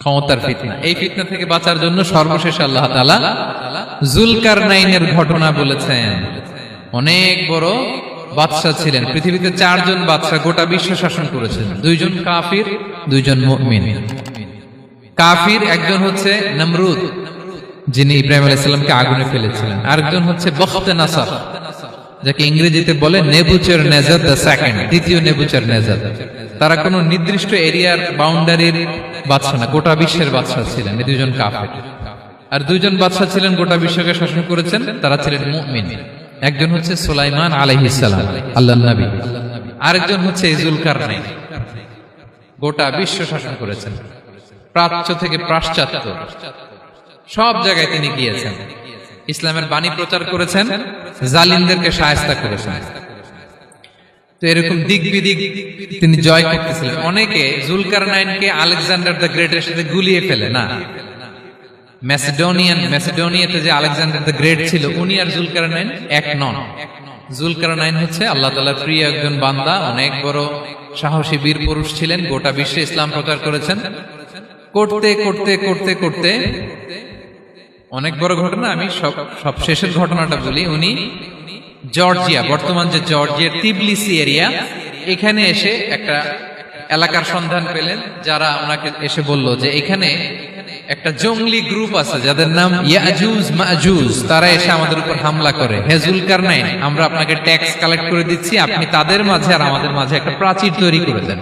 ক্ষমতার ফিতনা। এই ফিতনা থেকে বাঁচার জন্য সর্বশেষ আল্লাহ জুলকার নাইনের ঘটনা বলেছেন। অনেক বড় বাদশাহ ছিলেন। পৃথিবীতে চারজন বাদশাহ গোটা বিশ্ব শাসন করেছেন। দুইজন কাফির দুইজন মুমিন। কাফির একজন হচ্ছে নমরুদ যিনি ইব্রাহিম আলাইসাল্লামকে আগুনে ফেলেছিলেন। আরেকজন হচ্ছে বখতে নাসার। যাকে ইংরেজিতে বলে নেবুচার নেজার দ্য সেকেন্ড, দ্বিতীয় নেবুচার নেজার তারা কোনো নির্দিষ্ট এরিয়ার বাউন্ডারির বাদশা না, গোটা বিশ্বের বাদশা ছিলেন এই দুজন কাফের। আর দুইজন বাদশা ছিলেন, গোটা বিশ্বকে শাসন করেছেন, তারা ছিলেন মুমিন। একজন হচ্ছে সুলাইমান আলাইহিসসালাম আল্লাহ নবী। আরেকজন হচ্ছে ইজুলকার গোটা বিশ্ব শাসন করেছেন। প্রাচ্য থেকে পাশ্চাত্য। সব জায়গায় তিনি গিয়েছেন। ইসলামের বাণী প্রচার করেছেন। জালিমদেরকে সায়স্তা করেছেন। তো এরকম দিক বিদিক তিনি জয় করতেছিলেন। অনেকে জুলকার নাইনকে আলেকজান্ডার দ্য গ্রেটের সাথে গুলিয়ে ফেলে, না? ম্যাসিডোনিয়ান ম্যাসিডোনিয়াতে যে আলেকজান্ডার দ্য গ্রেট ছিল, উনি আর জুলকার নাইন এক নন। জুলকার নাইন হচ্ছে আল্লাহ তালার প্রিয় একজন বান্দা, অনেক বড় সাহসী বীর পুরুষ ছিলেন, গোটা বিশ্বে ইসলাম প্রচার করেছেন। করতে করতে করতে করতে অনেক বড় ঘটনা, আমি সব সব শেষের ঘটনাটা বলি। উনি জর্জিয়া, বর্তমান যে জর্জিয়ার তিবলিসি এরিয়া, এখানে এসে একটা এলাকার সন্ধান পেলেন, যারা ওনাকে এসে বলল যে এখানে একটা জঙ্গলি গ্রুপ আছে, যাদের নাম ইয়াজুজ মাজুজ, তারা এসে আমাদের উপর হামলা করে। হেজুল কারনাইন আমরা আপনাকে ট্যাক্স কালেক্ট করে দিচ্ছি, আপনি তাদের মাঝে আর আমাদের মাঝে একটা প্রাচীর তৈরি করে দেন।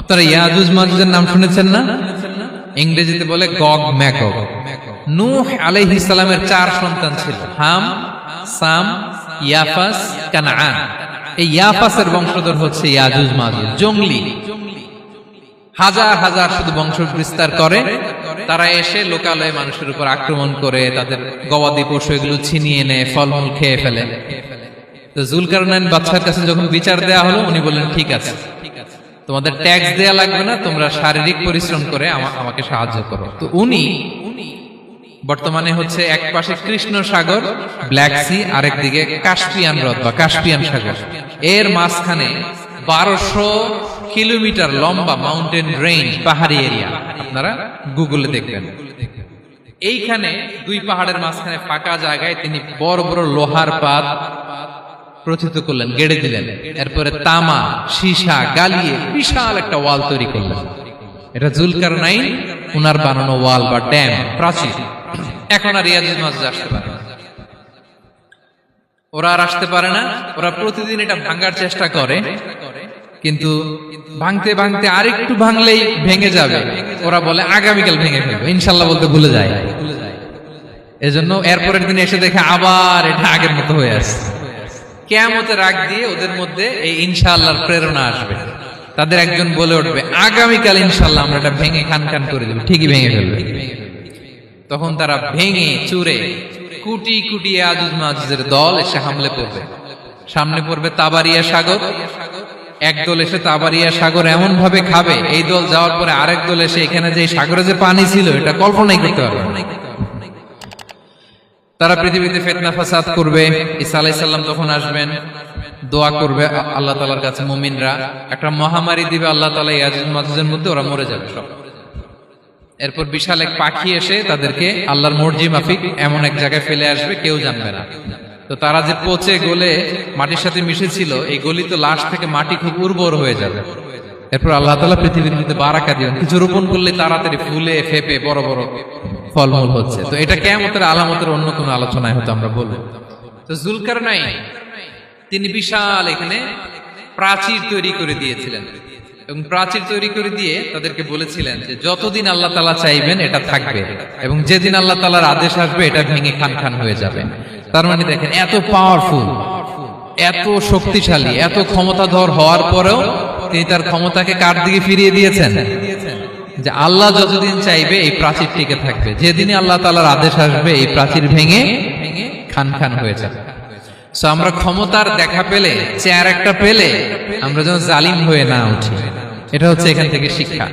আপনারা ইয়াজুজ মাজুজের নাম শুনেছেন না? ইংরেজিতে বলে গগ ম্যাকক নূহ আলাইহিস সালামের চার সন্তান ছিল। হাম, সাম, ইয়াফাস, কানাআন। এই ইয়াফাসের বংশধর হচ্ছে ইয়াজুজ মাজুজ জঙ্গলি। হাজার হাজার শুধু বংশ বিস্তার করে। তারা এসে লোকালয়ে মানুষের উপর আক্রমণ করে, তাদের গবাদি পশু এগুলো ছিনিয়ে নেয়, ফলমূল খেয়ে ফেলে। তো জুলকারনাইন বাচ্চার কাছে যখন বিচার দেওয়া হলো, উনি বললেন, ঠিক আছে। তোমাদের ট্যাক্স দেয়া লাগবে না, তোমরা শারীরিক পরিশ্রম করে আমাকে সাহায্য করো। তো উনি বর্তমানে হচ্ছে এক পাশে কৃষ্ণ সাগর ব্ল্যাক সি আরেক দিকে কাস্পিয়ান হ্রদ বা কাস্পিয়ান সাগর। এর মাঝখানে বারোশো কিলোমিটার লম্বা মাউন্টেন রেঞ্জ পাহাড়ি এরিয়া আপনারা গুগলে দেখবেন। এইখানে দুই পাহাড়ের মাঝখানে ফাঁকা জায়গায় তিনি বড় বড় লোহার পাত প্রথিত করলেন, গেড়ে দিলেন। এরপরে তামা, সীসা, গালিয়ে বিশাল একটা ওয়াল তৈরি করলেন। এটা জুলকার নাই উনার বানানো ওয়াল বা ড্যাম, প্রাচীর। এখন আর রিয়াজুল মাসুদ আসতে পারে ওরা আর আসতে পারে না। ওরা প্রতিদিন এটা ভাঙার চেষ্টা করে। কিন্তু ভাঙতে ভাঙতে আরেকটু ভাঙলেই ভেঙে যাবে। ওরা বলে, আগামীকাল ভেঙে ফেলবে। ইনশাল্লাহ বলতে ভুলে যায়। এজন্য এরপরের দিন এসে দেখে আবার এটা আগের মতো হয়ে আসছে। কেয়ামতের রাগ দিয়ে ওদের মধ্যে এই ইনশাআল্লাহর প্রেরণা আসবে। তাদের একজন বলে উঠবে, আগামীকাল ইনশাআল্লাহ আমরা এটা ভেঙে খান খান করে দেবো। ঠিকই ভেঙে ফেলবে। তখন তারা ভেঙে, চুরে, কুটি কুটি আজুজ মাজুজের দল এসে হামলে পড়বে। সামনে পড়বে তাবারিয়া সাগর। এক দল এসে তাবারিয়া সাগর এমন ভাবে খাবে, এই দল যাওয়ার পরে আরেক দল এসে এখানে যে সাগরে যে পানি ছিল, এটা কল্পনাই করতে পারবে না। তারা পৃথিবীতে ফেতনা, ফাসাদ করবে, ঈসা আলাইসাল্লাম তখন আসবেন, দোয়া করবে আল্লাহ তালার কাছে মুমিনরা। একটা মহামারী দিবে আল্লাহ তালা ইয়াজুজ মাজুজের মধ্যে ওরা মরে যাবে সব। এরপর বিশাল এক পাখি এসে তাদেরকে আল্লাহর মর্জি মাফিক এমন এক জায়গায় ফেলে আসবে, কেউ জানবে না। তো তারা যে পচে গলে মাটির সাথে মিশেছিল, এই গলিত লাশ থেকে মাটি খুব উর্বর হয়ে যাবে। এরপর আল্লাহ তালা পৃথিবীর মধ্যে বারাকা দিবেন। কিছু রোপণ করলে তাড়াতাড়ি ফুলে, ফেপে, বড় বড় ফলমূল হচ্ছে। তো এটা কেমতের আলামতের অন্য কোনো আলোচনায় হয়তো আমরা বলব। তো জুলকার নাই তিনি বিশাল এখানে প্রাচীর তৈরি করে দিয়েছিলেন। এবং প্রাচীর তৈরি করে দিয়ে তাদেরকে বলেছিলেন যে, যতদিন আল্লাহ তালা চাইবেন, এটা থাকবে। এবং যেদিন আল্লাহ তালার আদেশ আসবে, এটা ভেঙে খান খান হয়ে যাবে। তার মানে দেখেন, এত পাওয়ারফুল এত শক্তিশালী, এত ক্ষমতাধর হওয়ার পরেও তিনি তার ক্ষমতাকে কার দিকে ফিরিয়ে দিয়েছেন? যে আল্লাহ যতদিন চাইবে এই প্রাচীর টিকে থাকবে। যেদিনই আল্লাহ তালার আদেশ আসবে, এই প্রাচীর ভেঙে খান খান হয়ে যাবে। আমরা ক্ষমতার দেখা পেলে, চেয়ার একটা পেলে, আমরা যেন জালিম হয়ে না উঠি। এটা হচ্ছে এখান থেকে শিক্ষা।